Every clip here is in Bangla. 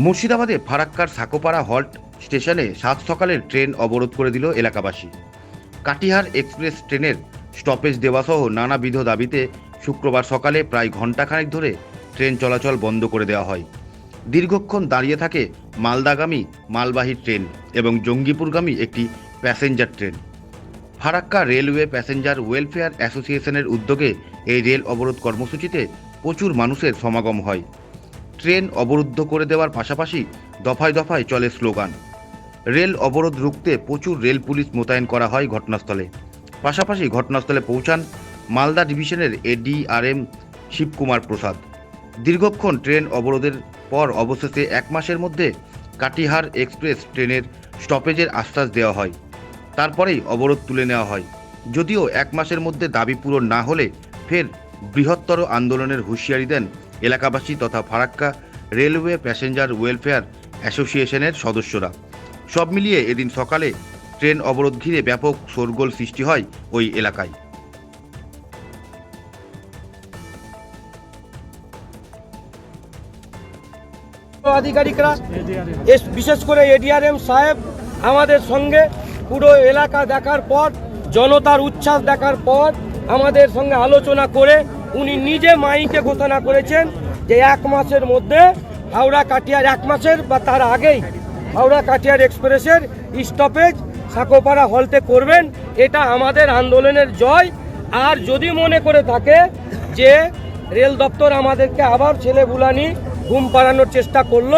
মুর্শিদাবাদে ফারাক্কার সাকোপাড়া হল্ট স্টেশনে সাত সকালের ট্রেন অবরোধ করে দিল এলাকাবাসী। কাটিহার এক্সপ্রেস ট্রেনের স্টপেজ দেওয়াসহ নানাবিধ দাবিতে শুক্রবার সকালে প্রায় ঘণ্টাখানেক ধরে ট্রেন চলাচল বন্ধ করে দেওয়া হয়। দীর্ঘক্ষণ দাঁড়িয়ে থাকে মালদাগামী মালবাহী ট্রেন এবং জঙ্গিপুরগামী একটি passenger train. Farakka railway passenger welfare অ্যাসোসিয়েশনের উদ্যোগে এই রেল অবরোধ কর্মসূচিতে প্রচুর মানুষের সমাগম হয়। ট্রেন অবরুদ্ধ করে দেওয়ার পাশাপাশি দফায় দফায় চলে স্লোগান। রেল অবরোধ রুখতে প্রচুর রেল পুলিশ মোতায়েন করা হয় ঘটনাস্থলে। পাশাপাশি ঘটনাস্থলে পৌঁছান মালদা ডিভিশনের এডিআরএম শিবকুমার প্রসাদ। দীর্ঘক্ষণ ট্রেন অবরোধের পর অবশেষে এক মাসের মধ্যে কাটিহার এক্সপ্রেস ট্রেনের স্টপেজের আশ্বাস দেওয়া হয়। তারপরেই অবরোধ তুলে নেওয়া হয়। যদিও এক মাসের মধ্যে দাবি পূরণ না হলে ফের বৃহত্তর আন্দোলনের হুঁশিয়ারি দেন এলাকাবাসী তথা ফারাক্কা রেলওয়ে প্যাসেঞ্জার ওয়েলফেয়ার অ্যাসোসিয়েশনের সদস্যরা। সব মিলিয়ে এদিন সকালে ট্রেন অবরোধ ঘিরে ব্যাপক শোরগোল সৃষ্টি হয় ওই এলাকায়। আধিকারিকরা বিশেষ করে এডিআরএম সাহেব আমাদের সঙ্গে পুরো এলাকা দেখার পর, জনতার উচ্ছ্বাস দেখার পর আমাদের সঙ্গে আলোচনা করে উনি নিজে মাইকে ঘোষণা করেছেন যে এক মাসের মধ্যে হাওড়া কাটিয়ার এক মাসের বা তার আগেই হাওড়া কাটিয়ার এক্সপ্রেসের স্টপেজ সাকোপাড়া হলতে করবেন, এটা আমাদের আন্দোলনের জয়। আর যদি মনে করে থাকে যে রেল দপ্তর আমাদেরকে আবার ছেলে বুলানি ঘুম পাড়ানোর চেষ্টা করল,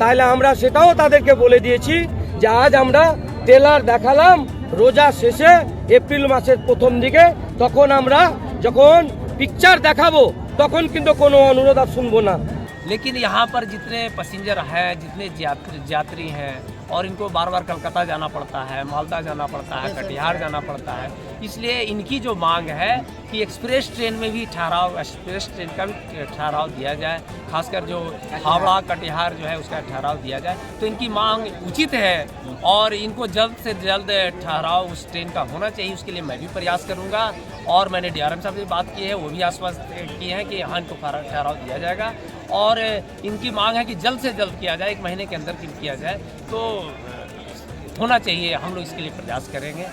তাহলে আমরা সেটাও তাদেরকে বলে দিয়েছি যে আজ আমরা টেলার দেখালাম রোজা শেষে এপ্রিল মাসের প্রথম দিকে, তখন আমরা যখন পিকচার দেখাবো তখন কিন্তু কোনো অনুরোধ আর শুনবো না लेकिन यहाँ पर जितने पैसेंजर हैं जितने यात्री यात्री हैं और इनको बार बार कलकत्ता जाना पड़ता है मालदा जाना पड़ता है कटिहार जाना पड़ता है। इसलिए इनकी जो मांग है कि एक्सप्रेस ट्रेन में भी ठहराव एक्सप्रेस ट्रेन का भी ठहराव दिया जाए खासकर जो हावड़ा कटिहार जो है उसका ठहराव दिया जाए तो इनकी मांग उचित है और इनको जल्द से जल्द ठहराव उस ट्रेन का होना चाहिए उसके लिए मैं भी प्रयास करूँगा। और मैंने डीआरएम साहब से बात की है वो भी आश्वस्त किए हैं कि हाँ इनको ठहराव दिया जाएगा। और इनकी मांग है कि जल्द से जल्द किया जाए, एक महीने के अंदर किया जाए। तो होना चाहिए, हम लोग इसके लिए प्रयास करेंगे।